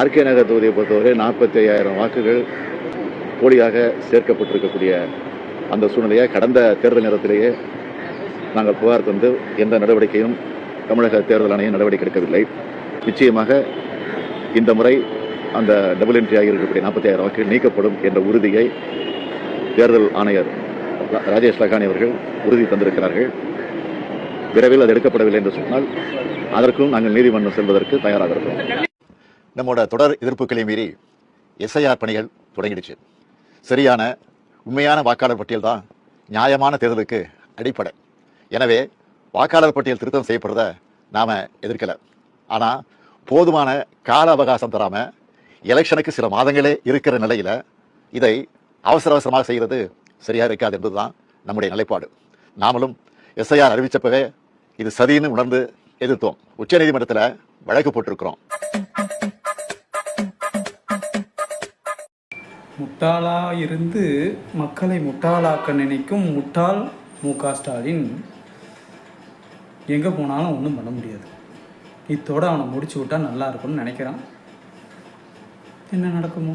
RK நகர் தொகுதியை பொறுத்தவரை நாற்பத்தி ஐயாயிரம் வாக்குகள் போலியாக சேர்க்கப்பட்டிருக்கக்கூடிய அந்த சூழ்நிலையை கடந்த தேர்தல் நேரத்திலேயே நாங்கள் புகார் தந்து எந்த நடவடிக்கையும் தமிழக தேர்தல் ஆணையம் நடவடிக்கை எடுக்கவில்லை. நிச்சயமாக இந்த முறை அந்த டபுள் என்ட்ரி ஆகியிருக்கக்கூடிய நாற்பத்தி ஆயிரம் வாக்குகள் நீக்கப்படும் என்ற உறுதியை தேர்தல் ஆணையர் ராஜேஷ் லகானி அவர்கள் உறுதி தந்திருக்கிறார்கள். விரைவில் அது எடுக்கப்படவில்லை என்று சொன்னால் அதற்கும் நாங்கள் நீதிமன்றம் செல்வதற்கு தயாராக இருக்கிறோம் நம்மோட தொடர் எதிர்ப்புகளை மீறி எஸ்ஐஆர் பணிகள் தொடங்கிடுச்சு. சரியான உண்மையான வாக்காளர் பட்டியல் தான் நியாயமான தேர்தலுக்கு அடிப்படை. எனவே வாக்காளர் பட்டியல் திருத்தம் செய்யப்படுறத நாம எதிர்க்கலை. ஆனா போதுமான கால அவகாசம் தராம எலெக்ஷனுக்கு சில மாதங்களே இருக்கிற நிலையில இதை அவசர அவசரமாக செய்கிறது சரியா இருக்காது என்பது தான் நம்முடைய நிலைப்பாடு. நாமளும் எஸ்ஐஆர் அறிவித்தப்பவே இது சரின்னு உணர்ந்து எதிர்த்தோம். உச்சநீதிமன்றத்தில் வழக்கு போட்டிருக்கிறோம். முட்டாளா இருந்து மக்களை முட்டாளாக்க நினைக்கும் முட்டாள் மு க ஸ்டாலின். எங்கே போனாலும் ஒன்றும் பண்ண முடியாது. இத்தோட அவனை முடிச்சு விட்டா நல்லா இருக்கும்னு நினைக்கிறான். என்ன நடக்குமோ?